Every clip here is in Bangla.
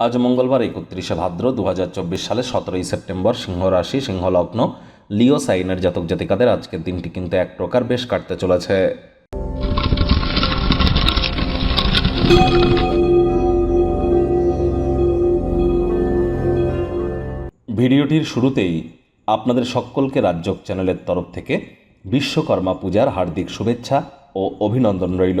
আজ মঙ্গলবার একত্রিশে ভাদ্র দু হাজার চব্বিশ সালে সতেরোই সেপ্টেম্বর সিংহ রাশি সিংহ লগ্ন লিও সাইনের জাতক জাতিকাদের আজকের দিনটি কিন্তু এক প্রকার বেশ কাটতে চলেছে। ভিডিওটির শুরুতেই আপনাদের সকলকে রাজ্যক চ্যানেলের তরফ থেকে বিশ্বকর্মা পূজার হার্দিক শুভেচ্ছা ও অভিনন্দন রইল।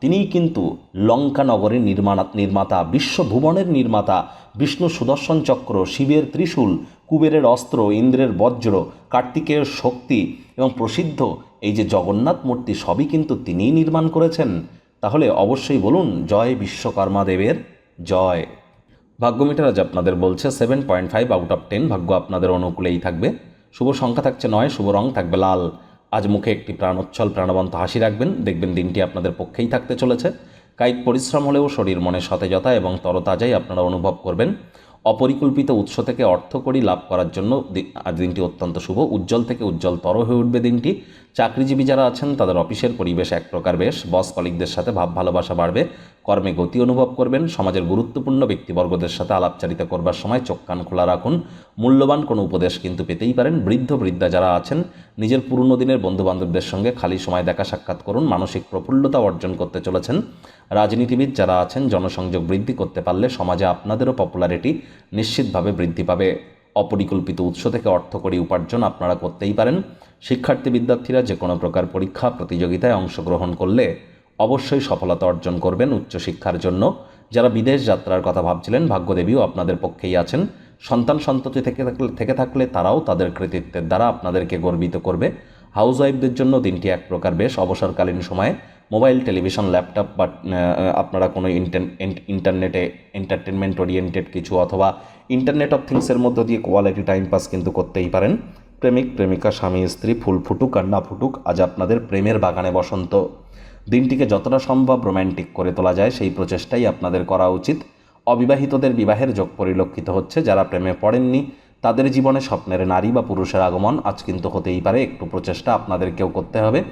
তিনিই কিন্তু লঙ্কা নগরের নির্মাণ, নির্মাতা, বিশ্বভুবনের নির্মাতা, বিষ্ণু সুদর্শন চক্র, শিবের ত্রিশূল, কুবেরের অস্ত্র, ইন্দ্রের বজ্র, কার্তিকেয়ের শক্তি এবং প্রসিদ্ধ এই যে জগন্নাথ মূর্তি সবই কিন্তু তিনিই নির্মাণ করেছেন। তাহলে অবশ্যই বলুন, জয় বিশ্বকর্মা দেবের, জয়। ভাগ্যমিটার আজ আপনাদের বলছে seven point five out of ten ভাগ্য আপনাদের অনুকূলেই থাকবে। শুভ সংখ্যা থাকছে নয়, শুভ রং থাকবে লাল। আজ মুখে একটি প্রাণোচ্ছল প্রাণবন্ত হাসি রাখবেন। দেখবেন দিনটি আপনাদের পক্ষেই থাকতে চলেছে। কায়িক পরিশ্রম হলেও শরীর মনে সতেজতা এবং তরতাজাই আপনারা অনুভব করবেন। অপরিকল্পিত উৎস থেকে অর্থকরী লাভ করার জন্য আজ দিনটি অত্যন্ত শুভ। উজ্জ্বল থেকে উজ্জ্বলতর হয়ে উঠবে দিনটি। চাকরিজীবী যারা আছেন, তাদের অফিসের পরিবেশ এক প্রকার বেশ। বস কলিকদের সাথে ভাব ভালোবাসা বাড়বে। কর্মে গতি অনুভব করবেন। সমাজের গুরুত্বপূর্ণ ব্যক্তিবর্গদের সাথে আলাপচারিতা করবার সময় চোখ কান খোলা রাখুন। মূল্যবান কোনো উপদেশ কিন্তু পেতেই পারেন বৃদ্ধ বৃদ্ধা যারা আছেন। নিজের পুরনো দিনের বন্ধুবান্ধবদের সঙ্গে খালি সময় দেখা সাক্ষাৎ করুন। মানসিক প্রফুল্লতা অর্জন করতে চলেছেন। রাজনীতিবিদ যারা আছেন, জনসংযোগ বৃদ্ধি করতে পারলে সমাজে আপনাদেরও পপুলারিটি নিশ্চিতভাবে বৃদ্ধি পাবে। অপরিকল্পিত উৎস থেকে অর্থকরী উপার্জন আপনারা করতেই পারেন। শিক্ষার্থী বিদ্যার্থীরা যে কোনো প্রকার পরীক্ষা, প্রতিযোগিতায় অংশগ্রহণ করলে অবশ্যই সফলতা অর্জন করবেন উচ্চশিক্ষার জন্য। যারা বিদেশ যাত্রার কথা ভাবছিলেন, ভাগ্যদেবীও আপনাদের পক্ষেই আছেন। সন্তান সন্ততি থেকে থাকলে থেকে থাকলে তারাও তাদের কৃতিত্বের দ্বারা আপনাদেরকে গর্বিত করবে। হাউস ওয়াইফদের জন্য দিনটি এক প্রকার বেশ অবসরকালীন সময়ে। মোবাইল, টেলিভিশন, ল্যাপটপ বা আপনারা কোনো ইন্টার- ইন্টারনেটে এন্টারটেনমেন্ট ওরিয়েন্টেড কিছু অথবা ইন্টারনেট অফ থিংসের মধ্য দিয়ে কোয়ালিটি টাইম পাস কিন্তু করতেই পারেন। প্রেমিক, প্রেমিকা, স্বামী, স্ত্রী, ফুল ফুটুক আর না ফুটুক, আজ আপনাদের প্রেমের বাগানে বসন্ত। দিনটিকে যতটা সম্ভব রোম্যান্টিক করে তোলা যায়, সেই প্রচেষ্টাই আপনাদের করা উচিত। অবিবাহিতদের বিবাহের যোগ পরিলক্ষিত হচ্ছে, যারা প্রেমে পড়েননি, তাদের জীবনে স্বপ্নের নারী বা পুরুষের আগমন আজ কিন্তু হতেই পারে। একটু প্রচেষ্টা আপনাদেরকেও করতে হবে।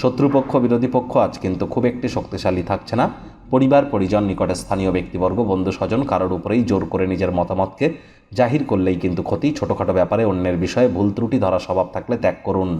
শত্রুপক্ষ, বিরোধী পক্ষ আজ কিন্তু খুব একটি শক্তিশালী থাকছে না। পরিবার, পরিজন, নিকটে স্থানীয় ব্যক্তিবর্গ, বন্ধু, স্বজন কারোর উপরেই জোর করে নিজের মতামতকে জাহির করলেই কিন্তু ক্ষতি। ছোটোখাটো ব্যাপারে অন্যের বিষয়ে ভুল ত্রুটি ধরা স্বভাব থাকলে ত্যাগ করুন।